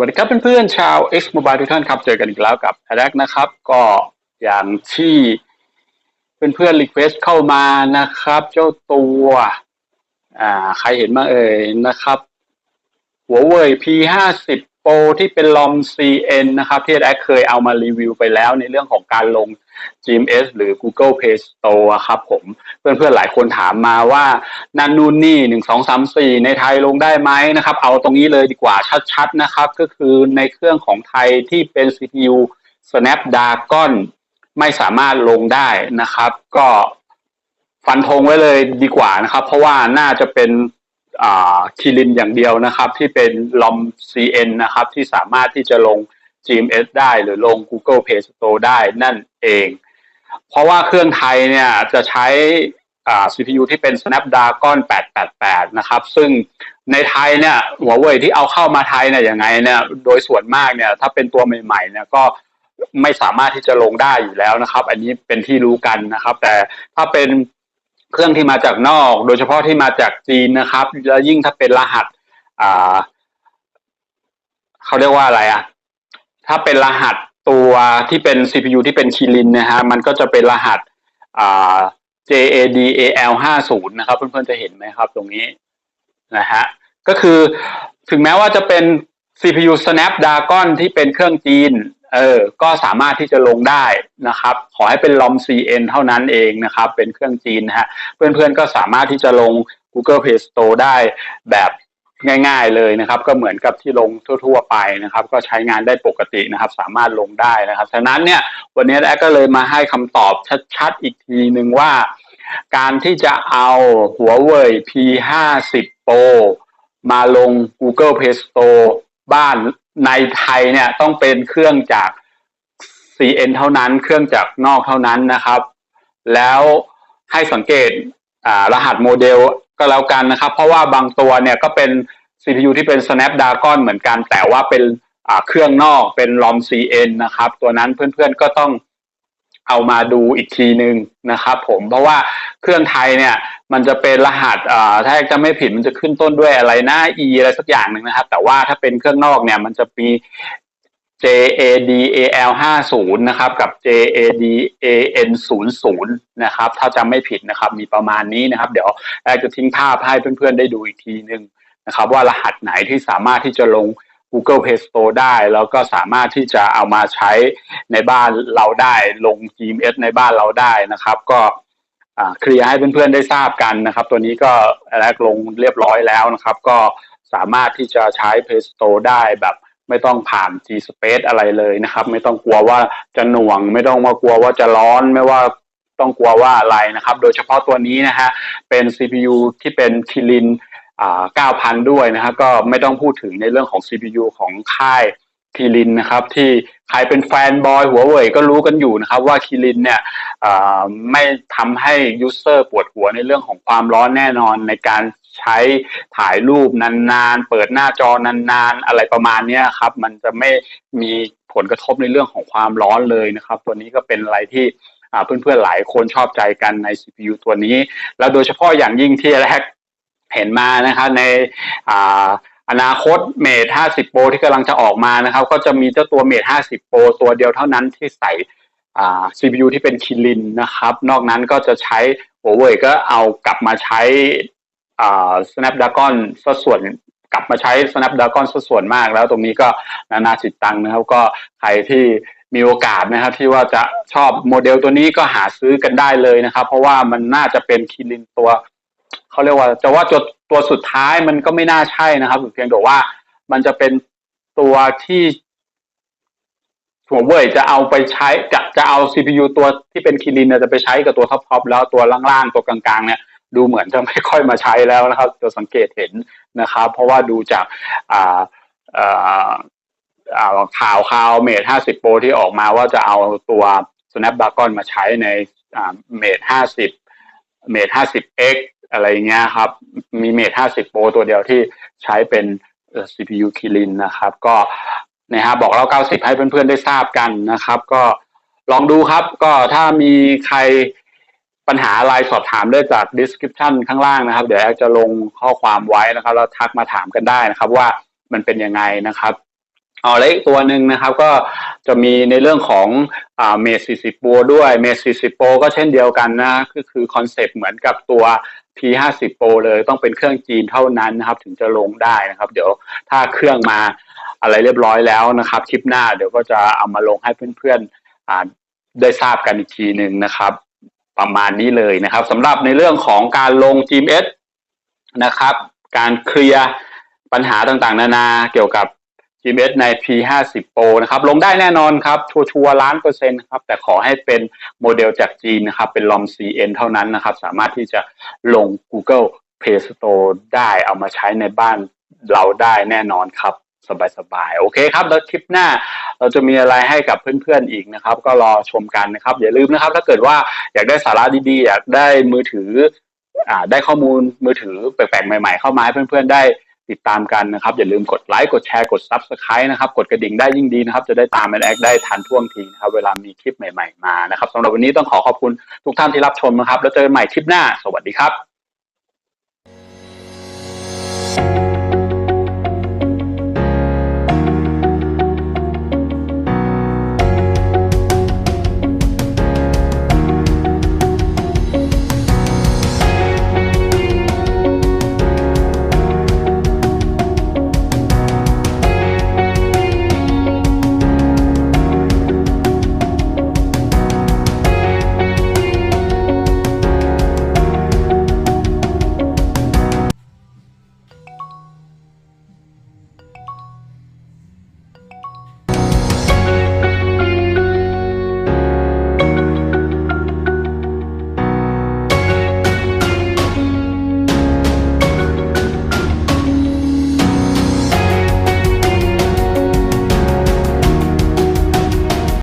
วัสดีครับเพื่อนๆชาว X Mobile ทุกท่านครับ เจอกันอีกแล้วกับแรกนะครับ ก็อย่างที่เพื่อนๆรีเควสเข้ามานะครับ เจ้าตัวอ่าใครเห็นมาเอ่ยนะครับหัวเว่ย P50 Pro ที่เป็นลอม CN นะครับ ที่แอคเคยเอามารีวิวไปแล้วในเรื่องของการลง GMS หรือ Google Play Store ครับผม เพื่อนๆหลายคนถามมาว่านันนูนนี่หนึ่งสองสามสี่ในไทยลงได้ไหมนะครับ เอาตรงนี้เลยดีกว่าชัดๆนะครับ ก็คือในเครื่องของไทยที่เป็น CPU Snapdragon ไม่สามารถลงได้นะครับ ก็ฟันธงไว้เลยดีกว่านะครับ เพราะว่าน่าจะเป็นคีรินอย่างเดียวนะครับ ที่เป็นลอม CN นะครับ ที่สามารถที่จะลง GMS ได้หรือลง Google Play Store ได้นั่นเอง เพราะว่าเครื่องไทยเนี่ยจะใช้ CPU ที่เป็น Snapdragon 888 นะครับ ซึ่งในไทยเนี่ยหัวเว่ยที่เอาเข้ามาไทยเนี่ยยังไงเนี่ยโดยส่วนมากเนี่ยถ้าเป็นตัวใหม่ๆเนี่ยก็ไม่สามารถที่จะลงได้อยู่แล้วนะครับ อันนี้เป็นที่รู้กันนะครับ แต่ถ้าเป็นเครื่องที่มาจากนอก โดยเฉพาะที่มาจากจีนนะครับ แล้วยิ่งถ้าเป็นรหัสอ่าเขาเรียกว่าอะไรอะ ถ้าเป็นรหัสตัวที่เป็น CPU ที่เป็นคีรินนะฮะมันก็จะเป็นรหัสอ่า JADAL 50นะครับ เพื่อนๆจะเห็นไหมครับตรงนี้นะฮะก็คือถึงแม้ว่าจะเป็น CPU Snapdragon ที่เป็นเครื่องจีนเออ ก็สามารถที่จะลงได้นะครับ ขอให้เป็น LOM CN เท่านั้นเองนะครับ เป็นเครื่องจีนนะฮะ เพื่อนๆก็สามารถที่จะลง Google Play Store ได้แบบ ง่าย ๆเลยนะครับ ก็เหมือนกับที่ลงทั่ว ๆ ไปนะครับ ก็ใช้งานได้ปกตินะครับ สามารถลงได้นะครับฉะนั้นเนี่ยวันนี้แอก็เลยมาให้คำตอบชัดๆอีกทีหนึ่งว่า การที่จะเอาหัวเว่ย P50 Pro มาลง Google Play Store บ้านในไทยเนี่ยต้องเป็นเครื่องจาก CN เท่านั้น เครื่องจากนอกเท่านั้นนะครับ แล้วให้สังเกตรหัสโมเดล ก็แล้วกันนะครับ เพราะว่าบางตัวเนี่ยก็เป็น CPU ที่เป็น Snapdragon เหมือนกัน แต่ว่าเป็นเครื่องนอกเป็น ROM CN นะครับ ตัวนั้นเพื่อนๆก็ต้องเอามาดูอีกทีหนึ่งนะครับผมเพราะว่าเครื่องไทยเนี่ยมันจะเป็นรหัสถ้าจะไม่ผิดมันจะขึ้นต้นด้วยอะไรนะ e อะไรสักอย่างหนึ่งนะครับ แต่ว่าถ้าเป็นเครื่องนอกเนี่ยมันจะมี JADAL 50นะครับ กับ JADAN 00นะครับ ถ้าจำไม่ผิดนะครับ มีประมาณนี้นะครับ เดี๋ยวแอจะทิ้งภาพให้เพื่อนๆได้ดูอีกทีหนึ่งนะครับ ว่ารหัสไหนที่สามารถที่จะลง Google Play Store ได้ แล้วก็สามารถที่จะเอามาใช้ในบ้านเราได้ลง GMS ในบ้านเราได้นะครับ ก็เคลียร์ให้เพื่อนๆได้ทราบกันนะครับ ตัวนี้ก็แรกลงเรียบร้อยแล้วนะครับ ก็สามารถที่จะใช้ Play Store ได้แบบ ไม่ต้องผ่าน G Space อะไรเลยนะครับ ไม่ต้องกลัวว่าจะหน่วง ไม่ต้องมากลัวว่าจะร้อนไม่ว่าต้องกลัวว่าอะไรนะครับ โดยเฉพาะตัวนี้นะฮะเป็น CPU ที่เป็นคิรินอ่า9,000 ด้วยนะครับก็ไม่ต้องพูดถึงในเรื่องของ CPU ของค่ายคีรินนะครับที่ใครเป็นแฟนบอยหัวเว่ยก็รู้กันอยู่นะครับว่าคีรินเนี่ยไม่ทำให้ยูเซอร์ปวดหัวในเรื่องของความร้อนแน่นอนในการ ใช้ถ่ายรูปนานๆ เปิดหน้าจอนานๆ อะไรประมาณนี้ครับ มันจะไม่มีผลกระทบในเรื่องของความร้อนเลยนะครับ ตัวนี้ก็เป็นอะไรที่เพื่อนๆหลายคนชอบใจกันใน CPU ตัวนี้ แล้วโดยเฉพาะอย่างยิ่งที่แรกเห็นมานะครับในอนาคตเมท50โปรที่กำลังจะออกมานะครับ ก็จะมีเจ้าตัวเมท50โปรตัวเดียวเท่านั้นที่ใส่ CPU ที่เป็นคิรินนะครับ นอกนั้นก็จะใช้หัวเว่ยก็เอากลับมาใช้ Snapdragon สัดส่วนกลับมาใช้ Snapdragon สัดส่วนมากแล้วตรงนี้ก็นานาจิตตังนะครับ ก็ใครที่มีโอกาสนะครับที่ว่าจะชอบโมเดลตัวนี้ก็หาซื้อกันได้เลยนะครับ เพราะว่ามันน่าจะเป็นคิรินตัวเขาเรียกว่าจะว่าตัวตัวสุดท้ายมันก็ไม่น่าใช่นะครับเพียงแต่ว่ามันจะเป็นตัวที่หัวเว่ยจะเอาไปใช้จะจะเอา CPU ตัวที่เป็นคิรินจะไปใช้กับตัวท็อปๆแล้วตัวล่างๆตัวกลางๆเนี่ย ดูเหมือนจะไม่ค่อยมาใช้แล้วนะครับจะสังเกตเห็นนะครับ เพราะว่าดูจากอ่าข่าวข่าวเมท50โปรที่ออกมาว่าจะเอาตัว Snapdragon มาใช้ในเมท50เมท50 X อะไรเงี้ยครับ มีเมท50โปรตัวเดียวที่ใช้เป็น CPU คิรินนะครับ ก็นะฮะบอกเล่า90 ให้เพื่อนๆได้ทราบกันนะครับ ก็ลองดูครับ ก็ถ้ามีใคร ปัญหาอะไรสอบถามได้จาก description ข้างล่างนะครับ เดี๋ยวแอจะลงข้อความไว้นะครับแล้วทักมาถามกันได้นะครับ ว่ามันเป็นยังไงนะครับเอาแล้วอีกตัวหนึ่งนะครับก็จะมีในเรื่องของเมส40 Pro ด้วยเมส40 Pro ก็เช่นเดียวกันนะก็คือคอนเซปต์เหมือนกับตัว P50 Pro เลยต้องเป็นเครื่องจีนเท่านั้นนะครับ ถึงจะลงได้นะครับ เดี๋ยวถ้าเครื่องมาอะไรเรียบร้อยแล้วนะครับ คลิปหน้าเดี๋ยวก็จะเอามาลงให้เพื่อนๆได้ทราบกันอีกทีหนึ่งนะครับ ประมาณนี้เลยนะครับสำหรับในเรื่องของการลง GMS นะครับ การเคลียร์ปัญหาต่างๆ นานาเกี่ยวกับ GMS ใน P50 Pro นะครับ ลงได้แน่นอนครับ ชัวร์ล้านเปอร์เซ็นต์ครับ แต่ขอให้เป็นโมเดลจากจีนนะครับ เป็น ROM CN เท่านั้นนะครับ สามารถที่จะลง Google Play Store ได้เอามาใช้ในบ้านเราได้แน่นอนครับ สบายๆ โอเคครับ แล้วคลิปหน้าเราจะมีอะไรให้กับเพื่อนๆอีกนะครับ ก็รอชมกันนะครับ อย่าลืมนะครับ ถ้าเกิดว่าอยากได้สาระดีๆ อยากได้มือถืออ่าได้ข้อมูลมือถือแปลกๆใหม่ๆ เข้ามาให้เพื่อนๆได้ติดตามกันนะครับ อย่าลืมกดไลค์กดแชร์กด Subscribe นะครับ กดกระดิ่งได้ยิ่งดีนะครับ จะได้ตามแอนแอคได้ทันท่วงทีนะครับ เวลามีคลิปใหม่ ๆ มานะครับสำหรับวันนี้ต้องขอขอบคุณทุกท่านที่รับชมนะครับ แล้วเจอกันใหม่คลิปหน้า สวัสดีครับ